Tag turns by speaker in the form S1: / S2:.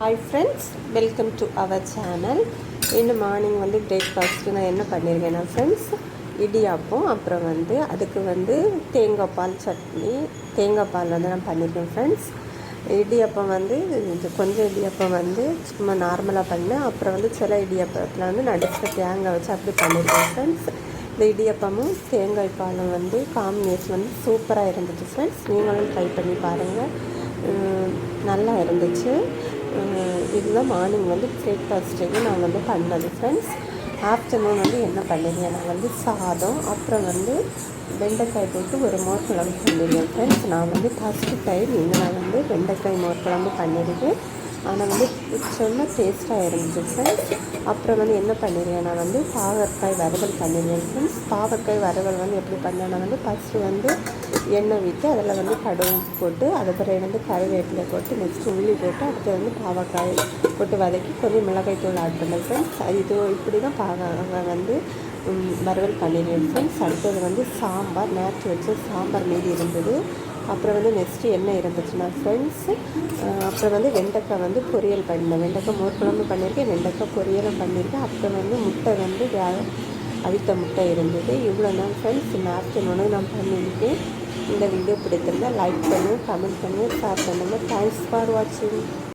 S1: Hi friends welcome to our channel இன்னும் morning வந்து breakfast நான் என்ன பண்ணியிருக்கேன்னா ஃப்ரெண்ட்ஸ் இடியாப்பம் அப்புறம் வந்து அதுக்கு வந்து தேங்காய் பால் சட்னி தேங்காய் பால் வந்து நான் பண்ணியிருக்கேன் ஃப்ரெண்ட்ஸ் இடியாப்பம் வந்து இது கொஞ்சம் இடியாப்பம் வந்து சும்மா நார்மலாக பண்ணேன். அப்புறம் வந்து சில இடியாப்பத்தில் வந்து நடுக்க தேங்காய் வச்சு அப்படி பண்ணியிருக்கேன் ஃப்ரெண்ட்ஸ் இந்த இடியப்பமும் தேங்காய் பாலும் வந்து காம்பினேஷன் வந்து சூப்பராக இருந்துச்சு ஃப்ரெண்ட்ஸ் நீங்களும் ட்ரை பண்ணி பாருங்கள் நல்லா இருந்துச்சு. இதுதான் மார்னிங் வந்து பிரேக்ஃபாஸ்ட்டுக்கு நான் வந்து பண்ணது. ஃப்ரெண்ட்ஸ் ஆஃப்டர்நூன் வந்து என்ன பண்ணிருந்தேன் நான் வந்து சாதம் அப்புறம் வந்து வெண்டைக்காய் போட்டு ஒரு மோர் குழம்பு பண்ணியிருந்தேன் ஃப்ரெண்ட்ஸ் நான் வந்து ஃபஸ்ட்டு டைம் இங்கே நான் வந்து வெண்டைக்காய் மோர் குழம்பு பண்ணியிருக்கேன். ஆனால் வந்து சொன்ன டேஸ்ட்டாக இருந்துச்சு. ஃப்ரெண்ட்ஸ் அப்புறம் வந்து என்ன பண்ணிருக்கேன் நான் வந்து பாவற்காய் வறுவல் பண்ணியிருந்தேன் ஃப்ரெண்ட்ஸ் பாவற்காய் வறுவல் வந்து எப்படி பண்ணேன்னா வந்து ஃபஸ்ட்டு வந்து எண்ணெய் விட்டு அதில் வந்து கடுகு போட்டு அது பிறகு வந்து கருவேப்பிலை போட்டு நெக்ஸ்ட் உள்ளி போட்டு அடுத்து வந்து பாவக்காய் போட்டு வதக்கி கொஞ்சம் மிளகாய் தூள் ஆட் பண்ணேன் ஃப்ரெண்ட்ஸ் இது இப்படி தான் பாவக்காய் வந்து வறுவல் பண்ணிடுவேன் ஃப்ரெண்ட்ஸ் அடுத்தது வந்து சாம்பார் நேற்று வச்சு சாம்பார் மீதி இருந்தது. அப்புறம் வந்து நெக்ஸ்ட்டு என்ன இருந்துச்சுன்னா ஃப்ரெண்ட்ஸு அப்புறம் வந்து வெண்டைக்காய் வந்து பொரியல் பண்ணேன் வெண்டைக்காய் மோர் குழம்பு பண்ணியிருக்கேன் வெண்டைக்காய் பொரியலும் பண்ணியிருக்கேன். அப்புறம் வந்து முட்டை வந்து வே அவித்த முட்டை இருந்தது. இவ்வளோ தான் ஃப்ரெண்ட்ஸ் இந்த உணவு நான் பண்ணியிருக்கேன். இந்த வீடியோ பிடித்திருந்தால் லைக் பண்ணுங்கள் கமெண்ட் பண்ணுங்கள் ஷேர் பண்ணுங்கள் தேங்க்ஸ் ஃபார் வாட்சிங்